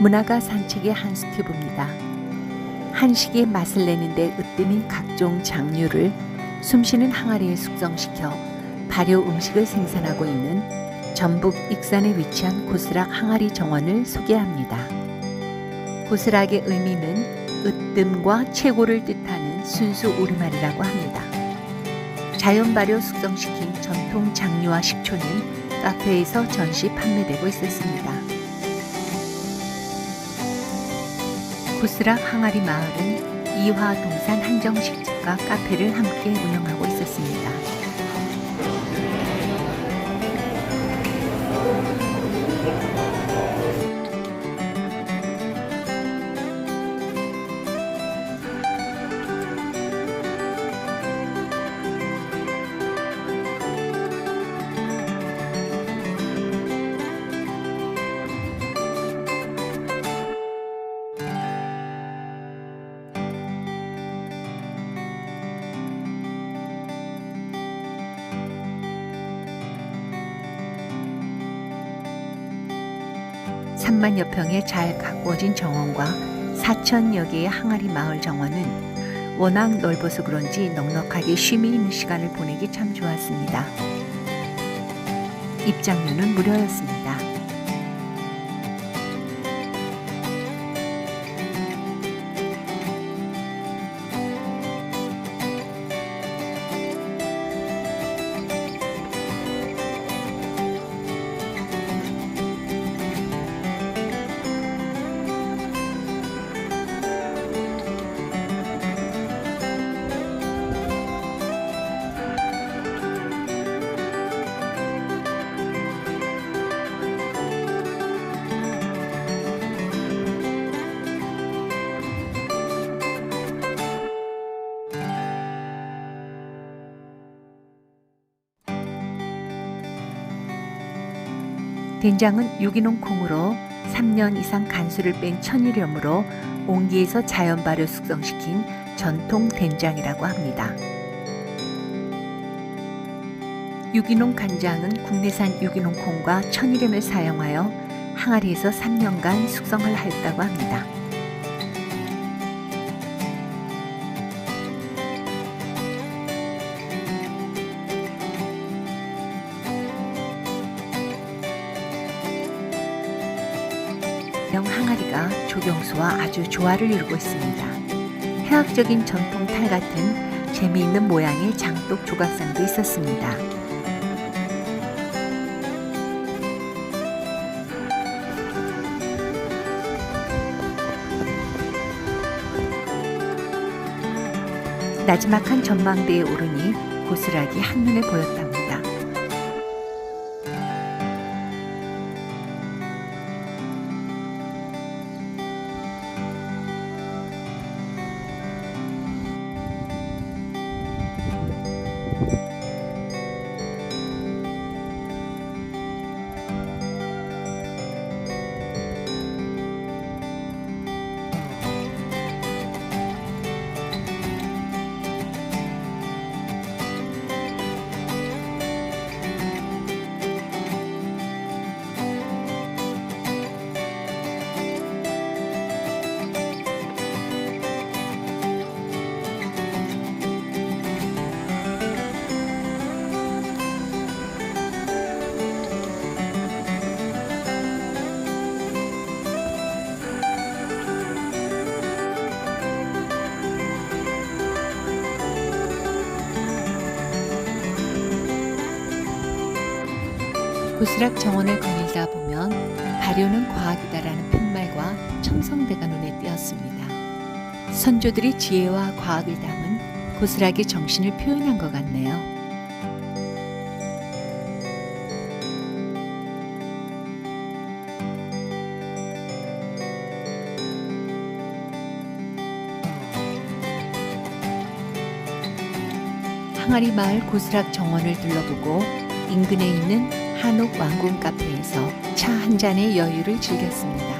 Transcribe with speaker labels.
Speaker 1: 문화가 산책의 한 스튜브입니다. 한식의 맛을 내는데 으뜸인 각종 장류를 숨쉬는 항아리에 숙성시켜 발효 음식을 생산하고 있는 전북 익산에 위치한 고스락 항아리 정원을 소개합니다. 고스락의 의미는 으뜸과 최고를 뜻하는 순수 우리말이라고 합니다. 자연 발효 숙성시킨 전통 장류와 식초는 카페에서 전시 판매되고 있었습니다. 고스락 항아리 마을은 이화 동산 한정식집과 카페를 함께 운영하고 있었습니다. 삼만여 평의 잘 가꾸어진 정원과 4천여 개의 항아리 마을 정원은 워낙 넓어서 그런지 넉넉하게 쉼이 있는 시간을 보내기 참 좋았습니다. 입장료는 무료였습니다. 된장은 유기농 콩으로 3년 이상 간수를 뺀 천일염으로 온기에서 자연 발효 숙성시킨 전통 된장이라고 합니다. 유기농 간장은 국내산 유기농 콩과 천일염을 사용하여 항아리에서 3년간 숙성을 하였다고 합니다. 명 항아리가 조경수와 아주 조화를 이루고 있습니다. 해학적인 전통 탈 같은 재미있는 모양의 장독 조각상도 있었습니다. 나지막한 전망대에 오르니 고스락이 한눈에 보였답니다. 고스락 정원을 거닐다 보면 발효는 과학이다라는 팻말과 첨성대가 눈에 띄었습니다. 선조들이 지혜와 과학을 담은 고스락의 정신을 표현한 것 같네요. 항아리 마을 고스락 정원을 둘러보고 인근에 있는 한옥 왕궁 카페에서 차 한 잔의 여유를 즐겼습니다.